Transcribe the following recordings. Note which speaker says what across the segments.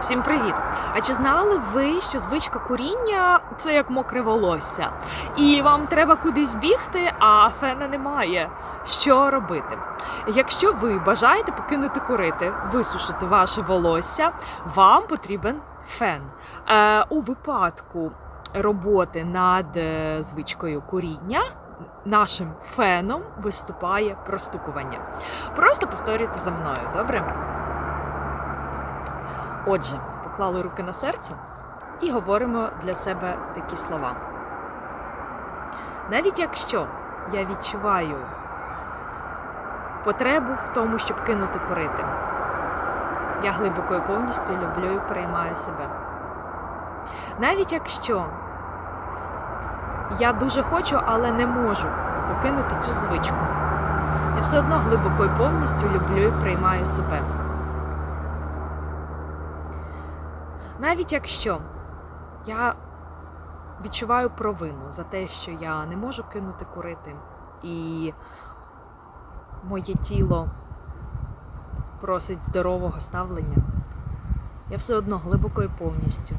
Speaker 1: Всім привіт! А чи знали ви, що звичка куріння це як мокре волосся? І вам треба кудись бігти, а фена немає. Що робити? Якщо ви бажаєте покинути курити, висушити ваше волосся, вам потрібен фен. Е, у випадку роботи над е, звичкою куріння. Нашим феном виступає простукування. Просто повторюйте за мною, добре? Отже, поклали руки на серце і говоримо для себе такі слова. Навіть якщо я відчуваю потребу в тому, щоб кинути курити, я глибоко і повністю люблю і приймаю себе. Навіть якщо я дуже хочу, але не можу покинути цю звичку, я все одно глибоко і повністю люблю і приймаю себе. Навіть якщо я відчуваю провину за те, що я не можу кинути курити, і моє тіло просить здорового ставлення, я все одно глибоко і повністю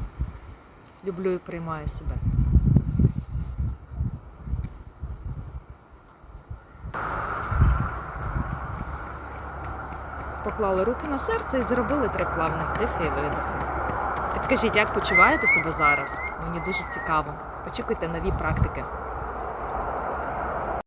Speaker 1: люблю і приймаю себе. Поклали руки на серце і зробили три плавних вдихи і видихи. Підкажіть, як почуваєте себе зараз? Мені дуже цікаво. Очікуйте нові практики.